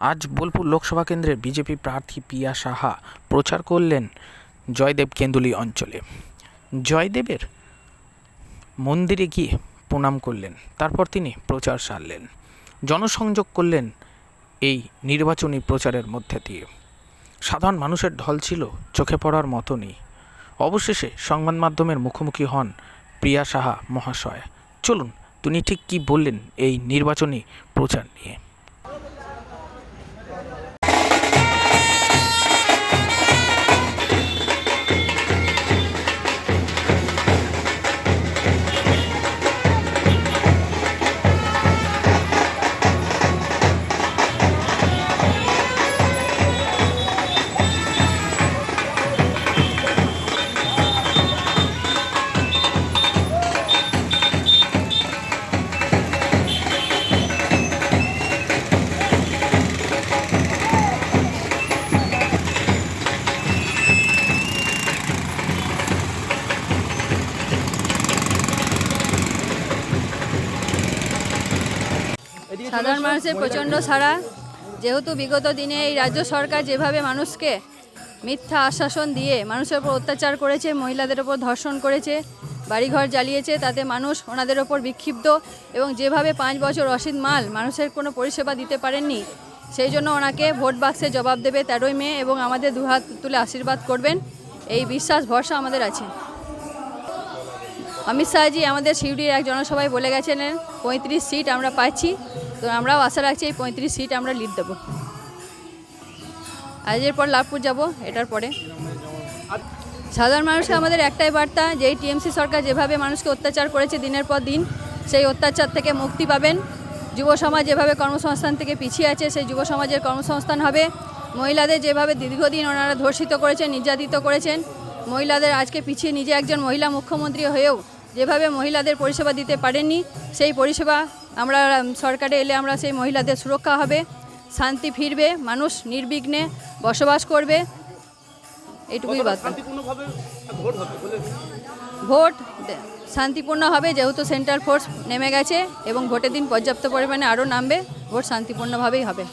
আজ বোলপুর লোকসভা কেন্দ্রের বিজেপি প্রার্থী পিয়া সাহা প্রচার করলেন জয়দেব কেন্দুলি অঞ্চলে। জয়দেবের মন্দিরে গিয়ে প্রণাম করলেন, তারপর তিনি প্রচার সারলেন। জনসংযোগ করলেন এই নির্বাচনী প্রচারের মধ্যে দিয়ে। সাধারণ মানুষের ঢল ছিল, চোখে পড়ার মতনই। অবশেষে সংবাদ মাধ্যমের মুখোমুখি হন প্রিয়া সাহা মহাশয়। চলুন, তিনি ঠিক কী বললেন এই নির্বাচনী প্রচার নিয়ে? সাধারণ মানুষের প্রচণ্ড সাড়া। যেহেতু বিগত দিনে এই রাজ্য সরকার যেভাবে মানুষকে মিথ্যা আশ্বাসন দিয়ে মানুষের উপর অত্যাচার করেছে, মহিলাদের ওপর ধর্ষণ করেছে, বাড়িঘর জ্বালিয়েছে, তাতে মানুষ ওনাদের ওপর বিক্ষিপ্ত এবং যেভাবে পাঁচ বছর রসিদ মাল মানুষের কোনো পরিষেবা দিতে পারেননি, সেই জন্য ওনাকে ভোট বাক্সে জবাব দেবে তেরোই মে এবং আমাদের দুহাত তুলে আশীর্বাদ করবেন। এই বিশ্বাস, ভরসা আমাদের আছে। অমিত শাহজি আমাদের শিউড়ির এক জনসভায় বলে গেছেন পঁয়ত্রিশ সিট আমরা পাচ্ছি। তো আমরাও আশা রাখছি এই পঁয়ত্রিশ সিট আমরা লিড দেবো। আজের পর লাভপুর যাব, এটার পরে। সাধারণ মানুষকে আমাদের একটাই বার্তা যে এই টিএমসি সরকার যেভাবে মানুষকে অত্যাচার করেছে দিনের পর দিন, সেই অত্যাচার থেকে মুক্তি পাবেন। যুব সমাজ যেভাবে কর্মসংস্থান থেকে পিছিয়ে আছে, সেই যুব সমাজের কর্মসংস্থান হবে। মহিলাদের যেভাবে দীর্ঘদিন ওনারা ধর্ষিত করেছেন, নির্যাতিত করেছেন, মহিলাদের আজকে পিছিয়ে নিজে একজন মহিলা মুখ্যমন্ত্রী হয়েও যেভাবে মহিলাদের পরিষেবা দিতে পারেননি, সেই পরিষেবা আমরা সরকারে এলে আমরা সেই মহিলাদের সুরক্ষা হবে শান্তি ফিরবে মানুষ নির্বিঘ্নে বসবাস করবে এইটুকুই ভোট শান্তিপূর্ণ হবে যেহেতু সেন্ট্রাল ফোর্স নেমে গেছে এবং ভোটের দিন পর্যাপ্ত পরিমাণে আরও নামবে ভোট শান্তিপূর্ণভাবেই হবে।